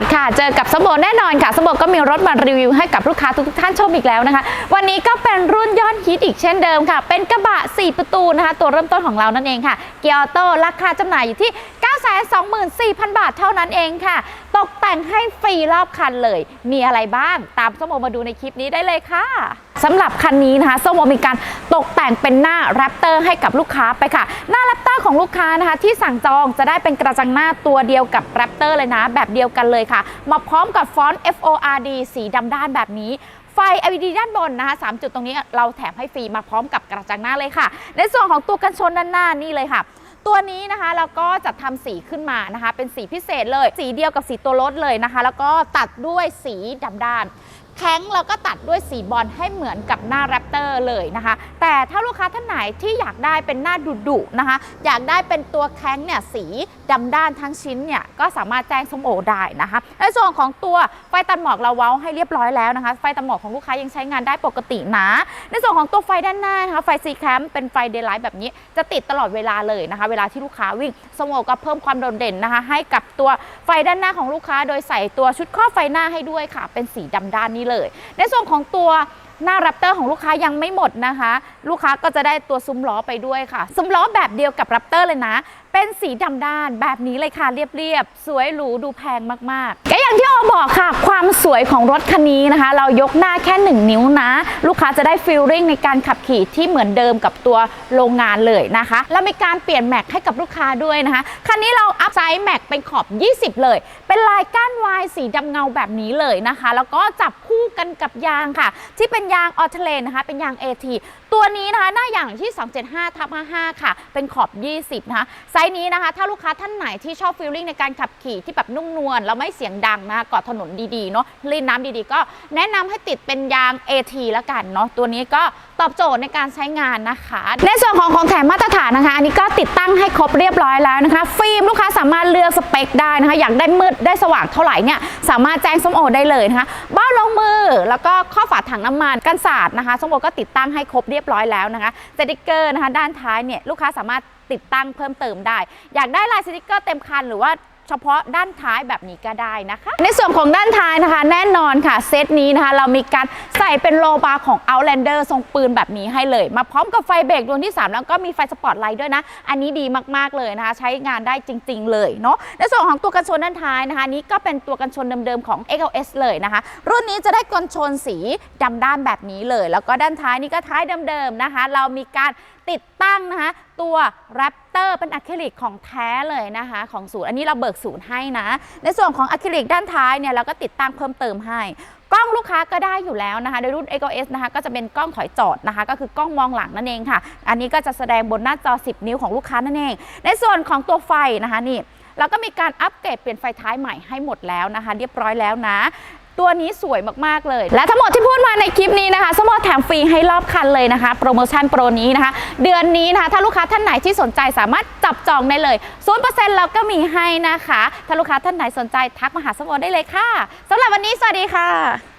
ดค่ะ เจอกับสมโบแน่นอนค่ะสมโบก็มีรถมารีวิวให้กับลูกค้าทุกท่านชมอีกแล้วนะคะ วันนี้ก็เป็นรุ่นยอดฮิตอีกเช่นเดิมค่ะ เป็นกระบะ 4 ประตูนะคะ ตัวเริ่มต้นของเรานั่นเองค่ะ เกียร์ออโต้ราคาจำหน่ายอยู่ที่ 924,000 บาทเท่านั้นเองค่ะ ตกแต่งให้ฟรีรอบคันเลย มีอะไรบ้าง ตามสมโบมาดูในคลิปนี้ได้เลยค่ะสำหรับคันนี้นะคะสมโบมีการตกแต่งเป็นหน้าแรปเตอร์ให้กับลูกค้าไปค่ะ หน้าแรปเตอร์ของลูกค้านะคะ ที่สั่งจองจะได้เป็นกระจังหน้าตัวเดียวกับแรปเตอร์เลยนะ แบบเดียวกันเลยค่ะ มาพร้อมกับฟอนต์ FORD สีดำด้านแบบนี้ไฟ LED ด้านบนนะคะ3จุดตรงนี้เราแถมให้ฟรีมาพร้อมกับกระจังหน้าเลยค่ะ ในส่วนของตัวกันชนด้านหน้านี่เลยค่ะ ตัวนี้นะคะเราก็จะทำสีขึ้นมานะคะ เป็นสีพิเศษเลย สีเดียวกับสีตัวรถเลยนะคะ แล้วก็ตัดด้วยสีดำด้าน แข้งเราก็ตัดด้วยสีบอลให้เหมือนกับหน้าแรปเตอร์เลยนะคะ แต่ถ้าลูกค้าท่านไหนที่อยากได้เป็นหน้าดุดุๆนะคะ อยากได้เป็นตัวแข้งเนี่ยสีดำด้านทั้งชิ้นเนี่ยก็สามารถแจ้งสมโอได้นะคะในส่วนของตัวไฟตัดหมอกเราเว้าให้เรียบร้อยแล้วนะคะ ไฟตัดหมอกของลูกค้ายังใช้งานได้ปกตินะในส่วนของตัวไฟด้านหน้านะคะไฟซีแคมเป็นไฟเดย์ไลท์แบบนี้จะติดตลอดเวลาเลยนะคะ เวลาที่ลูกค้าวิ่งสมโอก็เพิ่มความโดดเด่นนะคะ ให้กับตัวไฟด้านหน้าของลูกค้า โดยใส่ตัวชุดครอบไฟหน้าให้ด้วยค่ะ เป็นสีดำด้านนี้เลย ในส่วนของตัวหน้าแรปเตอร์ของลูกค้ายังไม่หมดนะคะ ลูกค้าก็จะได้ตัวซุ้มล้อไปด้วยค่ะ ซุ้มล้อแบบเดียวกับแรปเตอร์เลยนะเป็นสีดำด้านแบบนี้เลยค่ะเรียบๆ สวยหรูดูแพงมากๆก็อย่างที่โอบอกค่ะ ความสวยของรถคันนี้นะคะ เรายกหน้าแค่ 1 นิ้วนะ ลูกค้าจะได้ฟีลลิ่งในการขับขี่ที่เหมือนเดิมกับตัวโรงงานเลยนะคะ แล้วมีการเปลี่ยนแม็กให้กับลูกค้าด้วยนะคะ คันนี้เราอัพไซส์แม็กเป็นขอบ 20 เลย เป็นลายก้านวายสีดำเงาแบบนี้เลยนะคะ แล้วก็จับคู่กันกับยางค่ะ ที่เป็นยางออเทเลนนะคะ เป็นยาง AT ตัวนี้นะคะหน้าอย่างที่ 275ทับ55ค่ะ เป็นขอบ 20นะคะส์นี้นะคะ ถ้าลูกค้าท่านไหนที่ชอบฟีลลิ่งในการขับขี่ที่แบบนุ่มนวลแล้วไม่เสียงดังนะกาะถนนดีๆเนาะลื่นน้ำดีๆ ก็แนะนำให้ติดเป็นยาง AT แล้วกันเนาะตัวนี้ก็ตอบโจทย์ในการใช้งานนะคะ ในส่วนของของแถมมาตรฐานนะคะ อันนี้ก็ติดตั้งให้ครบเรียบร้อยแล้วนะคะ ฟิล์มลูกค้าสามารถเลือกสเปคได้นะคะ อยากได้มืดได้สว่างเท่าไหร่เนี่ยสามารถแจ้งส้มโอได้เลยนะคะบ้าลงมือแล้วก็ข้อฝาถังน้ำมันกันสาดนะคะส้มโอก็ติดตั้งให้ครบเรียบร้อยแล้วนะคะสติกเกอร์นะคะ ด้านท้ายเนี่ยลูกค้าสามารถ ติดตั้งเพิ่มเติมได้ อยากได้ลายสติกเกอร์เต็มคันหรือว่าเฉพาะด้านท้ายแบบนี้ก็ได้นะคะ ในส่วนของด้านท้ายนะคะ แน่นอนค่ะเซตนี้นะคะ เรามีการใส่เป็นโลบาร์ของ Outlander ทรงปืนแบบนี้ให้เลย มาพร้อมกับไฟเบรกดวงที่ 3 แล้วก็มีไฟสปอตไลท์ด้วยนะ อันนี้ดีมากๆเลยนะคะ ใช้งานได้จริง ๆ เลยเนาะในส่วนของตัวกันชนด้านท้ายนะคะ นี้ก็เป็นตัวกันชนเดิมๆของ XLS เลยนะคะ รุ่นนี้จะได้กันชนสีดำด้านแบบนี้เลย แล้วก็ด้านท้ายนี่ก็ท้ายเดิมๆนะคะ เรามีการติดตั้งนะคะ ตัวแรปเตอร์เป็นอะคริลิกของแท้เลยนะคะของศูนย์อันนี้เราเบิกศูนย์ให้นะ ในส่วนของอะคริลิกด้านท้ายเนี่ยเราก็ติดตั้งเพิ่มเติมให้ กล้องลูกค้าก็ได้อยู่แล้วนะคะโดยรุ่น XOS นะคะก็จะเป็นกล้องถอยจอดนะคะ ก็คือกล้องมองหลังนั่นเองค่ะ อันนี้ก็จะแสดงบนหน้าจอ 10 นิ้วของลูกค้านั่นเอง ในส่วนของตัวไฟนะคะนี่เราก็มีการอัปเกรดเปลี่ยนไฟท้ายใหม่ให้หมดแล้วนะคะ เรียบร้อยแล้วนะ ตัวนี้สวยมากๆเลย และทั้งหมดที่พูดมาในคลิปนี้นะคะสมอแถมฟรีให้รอบคันเลยนะคะ โปรโมชั่นโปรนี้นะคะ เดือนนี้นะคะ ถ้าลูกค้าท่านไหนที่สนใจสามารถจับจองได้เลย 0%เราก็มีให้นะคะ ถ้าลูกค้าท่านไหนสนใจทักมาหาสมอได้เลยค่ะสำหรับวันนี้สวัสดีค่ะ